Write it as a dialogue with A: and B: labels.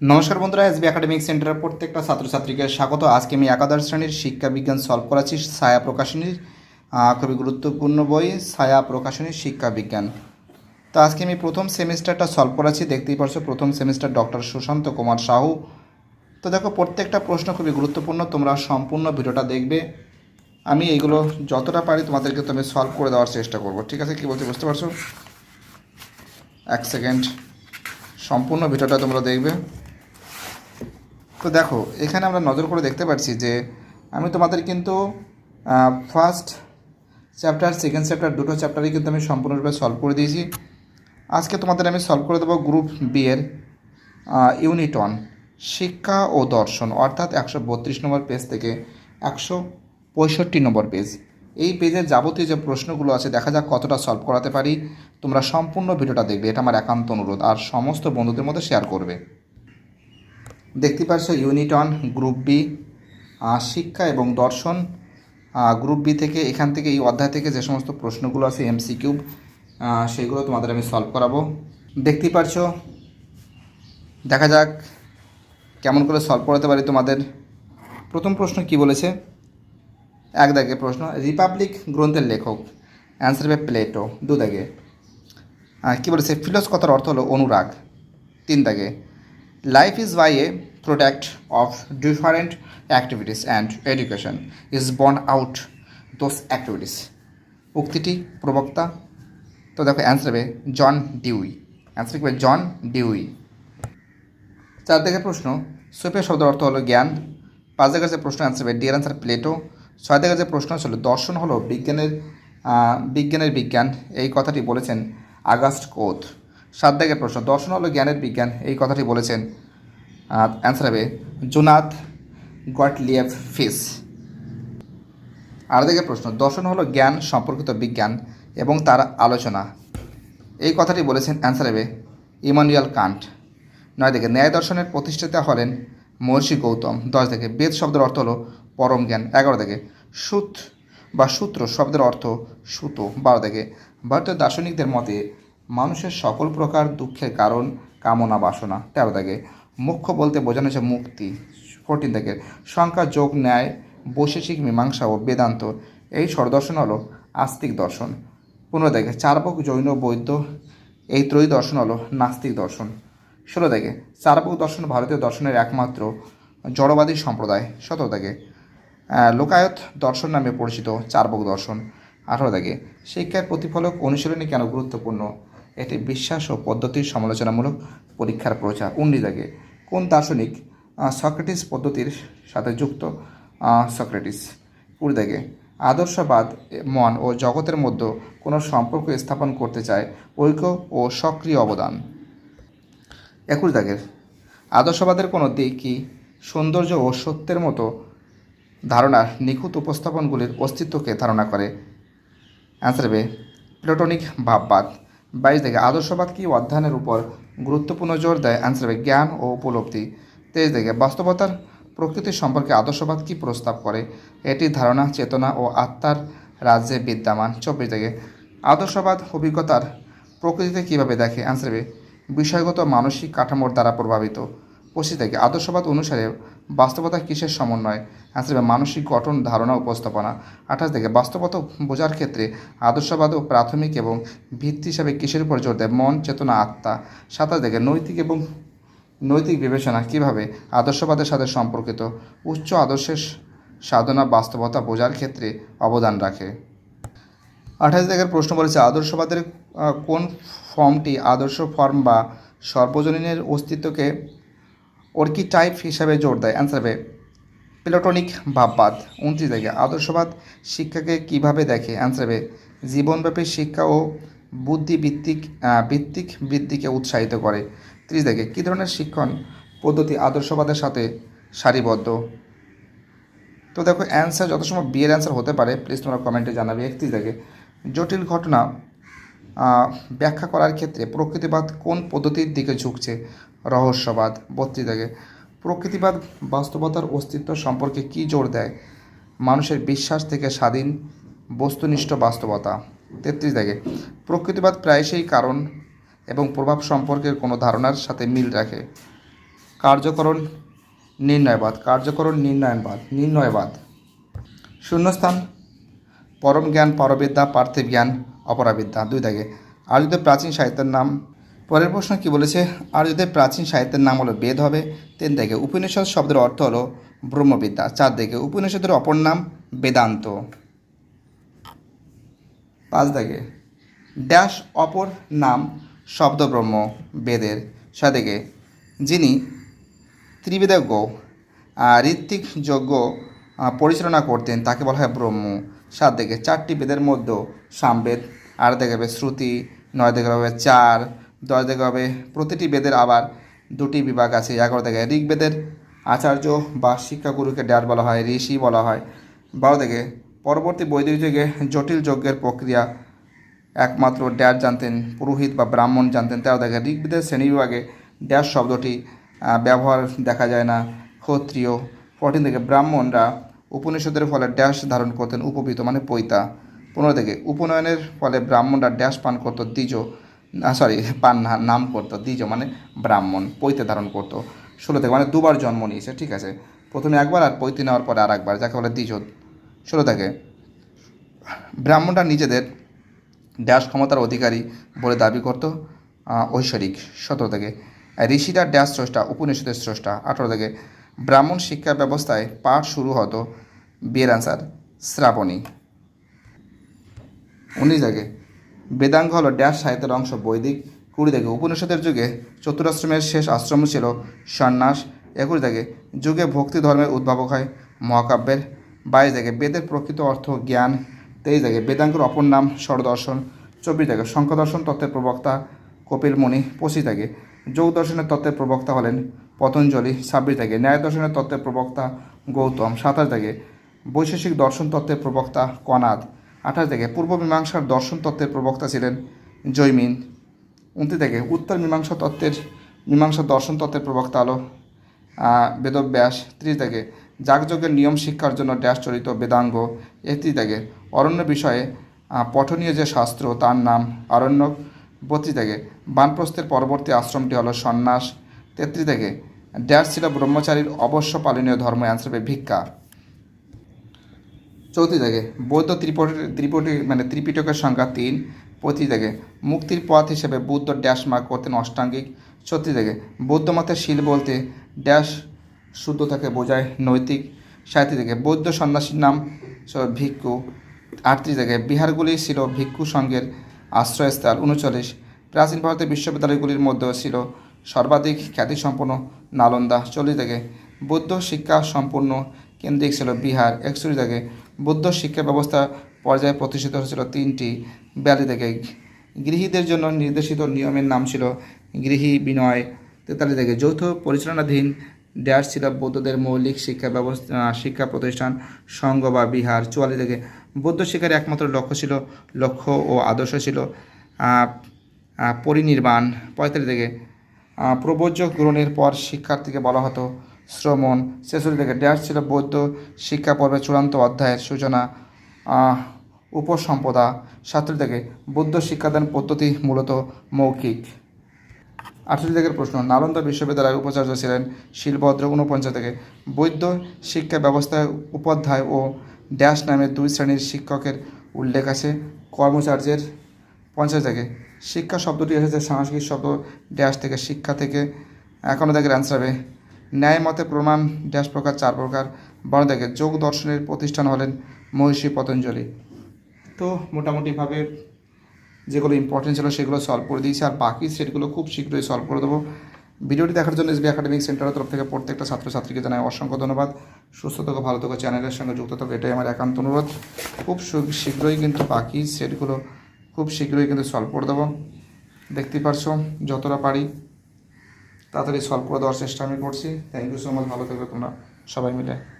A: নমস্কার বন্ধুরা, SB academic সেন্টারের প্রত্যেকটা ছাত্রছাত্রীকে স্বাগত। আজকে আমি একাদশ শ্রেণির শিক্ষা বিজ্ঞান সলভ করাচ্ছি ছায়া প্রকাশনীর খুবই গুরুত্বপূর্ণ বই, ছায়া প্রকাশনীর শিক্ষা বিজ্ঞান। তো আজকে আমি প্রথম সেমিস্টারটা সলভ করাচ্ছি, দেখতেই পারছ প্রথম সেমিস্টার ডক্টর সুশান্ত কুমার সাহু। তো দেখো, প্রত্যেকটা প্রশ্ন খুবই গুরুত্বপূর্ণ, তোমরা সম্পূর্ণ ভিডিওটা দেখবে। আমি এইগুলো যতটা পারি তোমাদেরকে তুমি সলভ করে দেওয়ার চেষ্টা করব, ঠিক আছে? কি বলছি বুঝতে পারছ? এক সেকেন্ড, সম্পূর্ণ ভিডিওটা তোমরা দেখবে। তো দেখো, এখানে আমরা নজর করে দেখতে পাচ্ছি যে আমি তোমাদের কিন্তু ফার্স্ট চ্যাপ্টার সেকেন্ড চ্যাপ্টার দুটো চ্যাপ্টারই কিন্তু আমি সম্পূর্ণরূপে সলভ করে দিয়েছি। আজকে তোমাদের আমি সলভ করে দেবো গ্রুপ বি এর ইউনিট ওয়ান শিক্ষা ও দর্শন, অর্থাৎ একশো বত্রিশ নম্বর পেজ থেকে একশো পঁয়ষট্টি নম্বর পেজ এই পেজের যাবতীয় যে প্রশ্নগুলো আছে, দেখা যাক কতটা সলভ করাতে পারি। তোমরা সম্পূর্ণ ভিডিওটা দেখবে, এটা আমার একান্ত অনুরোধ। আর সমস্ত বন্ধুদের মধ্যে শেয়ার করবে। দেখতে পাচ্ছ ইউনিট ওয়ান গ্রুপ বি শিক্ষা এবং দর্শন। গ্রুপ বি থেকে, এখান থেকে, এই অধ্যায় থেকে যে সমস্ত প্রশ্নগুলো আছে এমসি কিউব সেগুলো তোমাদের আমি সলভ করাবো। দেখতে পারছ, দেখা যাক কেমন করে সলভ করাতে পারি তোমাদের। প্রথম প্রশ্ন কি বলেছে? এক দাগে প্রশ্ন, রিপাবলিক গ্রন্থের লেখক অ্যান্সার হবে প্লেটো দু দাগে। কি বলেছে? ফিলস কথার অর্থ হলো অনুরাগ তিন দাগে। Life is by a product of different activities and education is born out those activities উক্তিটি প্রবক্তা, তো দেখো অ্যান্সার হবে জন ডিউই অ্যান্সার হবে? জন ডিউই চার দিকের প্রশ্ন সুপে শব্দের অর্থ হলো জ্ঞান। পাঁচ দিকের যে প্রশ্ন অ্যান্সার হবে ডিয়ার অ্যান্সার প্লেটো ছয় দিকের যে প্রশ্ন ছিল দর্শন হলো বিজ্ঞানের বিজ্ঞানের বিজ্ঞান। এই কথাটি বলেছেন আগস্ট কোথ সাত দিকের প্রশ্ন দর্শন হলো জ্ঞানের বিজ্ঞান, এই কথাটি বলেছেন অ্যান্সার হবে, জোনাথ গটলিয়েভ ফিস। আর দিকে প্রশ্ন দর্শন হলো জ্ঞান সম্পর্কিত বিজ্ঞান এবং তার আলোচনা। এই কথাটি বলেছেন অ্যান্সার হবে, ইমানুয়াল কান্ট। নয় দিকে ন্যায় দর্শনের প্রতিষ্ঠাতা হলেন মহর্ষি গৌতম। দশ দিকে বেদ শব্দের অর্থ হলো পরম জ্ঞান। এগারো দিকে সুত বা সূত্র শব্দের অর্থ সুতো। বারো দিকে ভারতীয় দার্শনিকদের মতে মানুষের সকল প্রকার দুঃখের কারণ, কামনা, বাসনা। তেরো দাগে, মুখ্য বলতে বোঝানো হচ্ছে মুক্তি। ফোরটিন থেকে সংখ্যা, যোগ, ন্যায়, বৈশেষিক, মীমাংসা ও বেদান্ত, এই স্বরদর্শন হলো আস্তিক দর্শন। পনেরো দেখে চারবক জৈন, বৈদ্য, এই ত্রয়ী দর্শন হলো নাস্তিক দর্শন। ষোলো দেখে চারবক দর্শন ভারতীয় দর্শনের একমাত্র জড়বাদী সম্প্রদায়। সতেরো দেখে লোকায়ত দর্শন নামে পরিচিত চারবক দর্শন। আঠারো দাগে, শিক্ষার প্রতিফলক অনুশীলনী কেন গুরুত্বপূর্ণ? এটি বিশ্বাস ও পদ্ধতির সমালোচনামূলক পরীক্ষার প্রচার। দাগে কোন দার্শনিক সক্রেটিস পদ্ধতির সাথে যুক্ত? সক্রেটিস। কুড়ি দাগে আদর্শবাদ মন ও জগতের মধ্যে কোনো সম্পর্ক স্থাপন করতে চায় ঐক্য ও সক্রিয় অবদান? একুশ দাগের আদর্শবাদের কোনো দিক কি সৌন্দর্য ও সত্যের মতো ধারণার নিখুঁত উপস্থাপনগুলির অস্তিত্বকে ধারণা করে? অ্যান্সার হবে প্লেটোনিক ভাববাদ। বাইশ দেখে আদর্শবাদ কি অধ্যয়নের উপর গুরুত্বপূর্ণ জোর দেয় অ্যান্সার হবে জ্ঞান ও উপলব্ধি? তেইশ দেখে বাস্তবতার প্রকৃতি সম্পর্কে আদর্শবাদ কি প্রস্তাব করে? এটি ধারণা, চেতনা ও আত্মার রাজ্যে বিদ্যমান। চব্বিশ দেখে আদর্শবাদ অভিজ্ঞতার প্রকৃতিতে কীভাবে দেখে? অ্যান্সার হবে বিষয়গত মানসিক কাঠামোর দ্বারা প্রভাবিত। পঁচিশ থেকে আদর্শবাদ অনুসারে বাস্তবতা কিসের সমন্বয়? অ্যান্সার হবে মানসিক গঠন, ধারণা, উপস্থাপনা। আঠাশ থেকে বাস্তবতা বোঝার ক্ষেত্রে আদর্শবাদ ও প্রাথমিক এবং ভিত্তি হিসাবে কিসের উপর জোর দেয়? মন, চেতনা, আত্মা। সাতাশ থেকে নৈতিক এবং নৈতিক বিবেচনা, কীভাবে আদর্শবাদের সাথে সম্পর্কিত? উচ্চ আদর্শের সাধনা বাস্তবতা বোঝার ক্ষেত্রে অবদান রাখে। আঠাশ জায়গার প্রশ্ন বলেছে, আদর্শবাদের কোন ফর্মটি আদর্শ ফর্ম বা সর্বজনীনের অস্তিত্বকে টাইপ হিসাবে জোর দেয়। অ্যান্সার হবে, প্লেটোনিক ভাববাদ। উনত্রিশ জায়গা আদর্শবাদ শিক্ষাকে কীভাবে দেখে? অ্যান্সার হবে, জীবনব্যাপী শিক্ষা ও বুদ্ধিভিত্তিক ভিত্তিক বৃদ্ধিকে উৎসাহিত করে। ত্রিশ জায়গায় কী ধরনের শিক্ষণ পদ্ধতি আদর্শবাদের সাথে সারিবদ্ধ? তো দেখো অ্যান্সার যত সময় বিয়ের অ্যান্সার হতে পারে। প্লিজ তোমরা কমেন্টে জানাবে। একত্রিশ দেখে, জটিল ঘটনা ব্যাখ্যা করার ক্ষেত্রে প্রকৃতিবাদ কোন পদ্ধতির দিকে ঝুঁকছে? রহস্যবাদ দেখে প্রকৃতিবাদ, বাস্তবতার অস্তিত্ব সম্পর্কে কী জোর দেয়? মানুষের বিশ্বাস থেকে স্বাধীন, বস্তুনিষ্ঠ বাস্তবতা। তেত্রিশ দেখে। প্রকৃতিবাদ প্রায়শই কারণ এবং প্রভাব সম্পর্কের কোনো ধারণার সাথে মিল রাখে। কার্যকরণ নির্ণয়বাদ। কার্যকরণ নির্ণয়বাদ। নির্ণয়বাদ। শূন্যস্থান। পরম জ্ঞান, পরবিদ্যা, পার্থিব জ্ঞান, অপরাবিদ্যা। দুই দাগে আর্যদের প্রাচীন সাহিত্যের নাম পরের প্রশ্ন কি বলেছে? আর্যদের প্রাচীন সাহিত্যের নাম হলো বেদ হবে। তিন দিকে উপনিষদ শব্দের অর্থ হলো ব্রহ্মবিদ্যা। চার দিকে উপনিষদের অপর নাম বেদান্ত। পাঁচ দাগে ড্যাশ অপর নাম শব্দব্রহ্ম বেদের। সাদিকে যিনি ত্রিবেদজ্ঞ ঋত্বিক যজ্ঞ পরিচালনা করতেন তাকে বলা হয় ব্রহ্ম। সাত দিকে চারটি বেদের মধ্যে সামবেদ, আট দিকে হবে শ্রুতি, নয় দিকে হবে চার দশ দিকে হবে। প্রতিটি বেদের আবার দুটি বিভাগ আছে। এগারো দিকে ঋগ্বেদের আচার্য বা শিক্ষাগুরুকে ড্যাশ বলা হয়, ঋষি বলা হয়। বারো দিকে পরবর্তী বৈদিক যুগে জটিল যজ্ঞের প্রক্রিয়া একমাত্র ড্যাশ জানতেন, পুরোহিত বা ব্রাহ্মণ জানতেন। তেরো দেখে ঋগ্বেদের শ্রেণীবিভাগে ড্যাশ শব্দটি ব্যবহার দেখা যায় না। ক্ষত্রিয়। ফোরটিন থেকে ব্রাহ্মণরা উপনিষদের ফলে ড্যাশ ধারণ করতেন, উপবীত মানে পৈতা। পনেরো থেকে উপনয়নের ফলে ব্রাহ্মণরা ড্যাশ পান করতো দ্বিজ। সরি পান না নাম করতো, দ্বিজ মানে ব্রাহ্মণ, পৈতে ধারণ করতো। ষোলো থেকে মানে দুবার জন্ম নিয়েছে, ঠিক আছে? প্রথমে একবার আর পৈতে নেওয়ার পরে আর একবার, যাকে বলে দ্বিজ। ষোলো থেকে। ব্রাহ্মণরা নিজেদের ড্যাশ ক্ষমতার অধিকারী বলে দাবি করত ঐশ্বরিক। সতেরো থেকে। ঋষিরা ড্যাশ স্রষ্টা, উপনিষদের স্রষ্টা। আঠেরো থেকে। ব্রাহ্মণ শিক্ষা ব্যবস্থায় পাঠ শুরু হতো, বিয়ের আনসার শ্রাবণী। উনিশ থেকে। বেদাঙ্গ হলো ড্যাশ সাহিত্যের অংশ বৈদিক কুড়ি থেকে উপনিষদের যুগে চতুরাশ্রমের শেষ আশ্রম ছিল সন্ন্যাস। একুশ থেকে যুগে ভক্তি ধর্মের উদ্ভাবক হয় মহাকাব্যের। বাইশ থেকে বেদের প্রকৃত অর্থ জ্ঞান। তেইশ থেকে বেদাঙ্গের অপর নাম স্বরদর্শন চব্বিশ থেকে শঙ্করদর্শন তত্ত্বের প্রবক্তা কপিল মুনি। পঁচিশ থেকে যোগ দর্শনের তত্ত্বের প্রবক্তা হলেন পতঞ্জলি। ছাব্বিশ থেকে ন্যায় দর্শনের তত্ত্বের প্রবক্তা গৌতম। সাতাশ থেকে বৈশেষিক দর্শন তত্ত্বের প্রবক্তা কনাদ। আঠাশ থেকে, পূর্ব মীমাংসার দর্শন তত্ত্বের প্রবক্তা ছিলেন জৈমিন উনত্রিশ থেকে, উত্তর মীমাংসা তত্ত্বের, মীমাংসা দর্শন তত্ত্বের প্রবক্তা আলো বেদব্যাস ত্রিশ থেকে, যাগযজ্ঞের নিয়ম শিক্ষার জন্য ড্যাশ চরিত বেদাঙ্গ। একত্রিশ থেকে, অরণ্য বিষয়ে পঠনীয় যে শাস্ত্র তার নাম আরণ্যক বত্রিশ থেকে, বানপ্রস্থের পরবর্তী আশ্রমটি হলো সন্ন্যাস। তেত্রিশ থেকে, ড্যাশ ছিল ব্রহ্মচারীর অবশ্য পালনীয় ধর্ম অ্যান্সার ভিক্ষা। চৌত্রিশ থেকে বৌদ্ধ ত্রিপটি ত্রিপটি মানে ত্রিপিটকের সংখ্যা তিন পঁয়ত্রিশ থেকে মুক্তির পথ হিসেবে বুদ্ধ ড্যাশ মার্ক করতেন অষ্টাঙ্গিক। ছত্রিশ থেকে বৌদ্ধ মতের শিল বলতে ড্যাশ শুদ্ধতাকে বোঝায় নৈতিক। সাঁত্রিশ থেকে বৌদ্ধ সন্ন্যাসীর নাম ভিক্ষু। আটত্রিশ থেকে বিহারগুলি ছিল ভিক্ষু সংঘের আশ্রয়স্থল। উনচল্লিশ। প্রাচীন ভারতের বিশ্ববিদ্যালয়গুলির মধ্যেও ছিল সর্বাধিক খ্যাতিসম্পন্ন নালন্দা। চল্লিশ থেকে বৌদ্ধ শিক্ষা সম্পূর্ণ কেন্দ্রিক ছিল বিহার। একচল্লিশ থেকে বৌদ্ধ শিক্ষা ব্যবস্থা পর্যায়ে প্রতিষ্ঠিত হয়েছিল তিনটি বিয়াল্লিশ থেকে। গৃহীদের জন্য নির্দেশিত নিয়মের নাম ছিল গৃহী বিনয় তেতালি থেকে। যৌথ পরিচালনাধীন ড্যাশ ছিল বৌদ্ধদের মৌলিক শিক্ষা ব্যবস্থা, শিক্ষা প্রতিষ্ঠান, সংঘ বা বিহার। চুয়ালি থেকে বৌদ্ধ শিক্ষার একমাত্র লক্ষ্য ছিল, লক্ষ্য ও আদর্শ ছিল পরিনির্বাণ। পঁয়তাল্লিশ থেকে প্রবোজ্য গ্রহণের পর শিক্ষার্থীকে বলা হতো শ্রমণ ছেচল্লিশ থেকে ড্যাশ ছিল বৌদ্ধ শিক্ষা পর্বের চূড়ান্ত অধ্যায়ের সূচনা উপসম্পদা। সাতচল্লিশ থেকে বৌদ্ধ শিক্ষাদান পদ্ধতি মূলত মৌখিক। আটচল্লিশ থেকে প্রশ্ন, নালন্দা বিশ্ববিদ্যালয়ের উপাচার্য ছিলেন শিলভদ্র ঊনপঞ্চাশ থেকে। বৈদ্য শিক্ষা ব্যবস্থায় উপাধ্যায় ও ড্যাশ নামে দুই শ্রেণির শিক্ষকের উল্লেখ আছে। কর্মচার্যের পঞ্চাশ থেকে। শিক্ষা শব্দটি এসেছে সাংস্কৃতিক শব্দ ড্যাশ থেকে, শিক্ষা থেকে। এখনও থেকে অ্যান্সার হবে। ন্যায় মতে প্রমাণ ড্যাশ প্রকার চার প্রকার। বারো থেকে যোগ দর্শনের প্রতিষ্ঠান হলেন মহিষী পতঞ্জলি। তো মোটামুটিভাবে যেগুলো ইম্পর্টেন্ট ছিল সেগুলো সলভ করে দিয়েছি আর বাকি সেটগুলো খুব শীঘ্রই সলভ করে দেবো। ভিডিওটি দেখার জন্য এসবি একাডেমিক সেন্টারের তরফ থেকে প্রত্যেকটা ছাত্রছাত্রীকে জানাই অসংখ্য ধন্যবাদ। সুস্থ থাকো, ভালো থাকো, চ্যানেলের সঙ্গে যুক্ত থাকো, এটাই আমার একান্ত অনুরোধ। খুব শীঘ্রই কিন্তু বাকি সেটগুলো খুব শীঘ্রই কিন্তু সলভ করে দেবো। দেখতেই পারছ, যতটা পারি তাড়াতাড়ি সলভ করে দেওয়ার চেষ্টা আমি করছি। থ্যাংক ইউ সো মাচ ভালো থাকবে তোমরা। সবাই মিলে।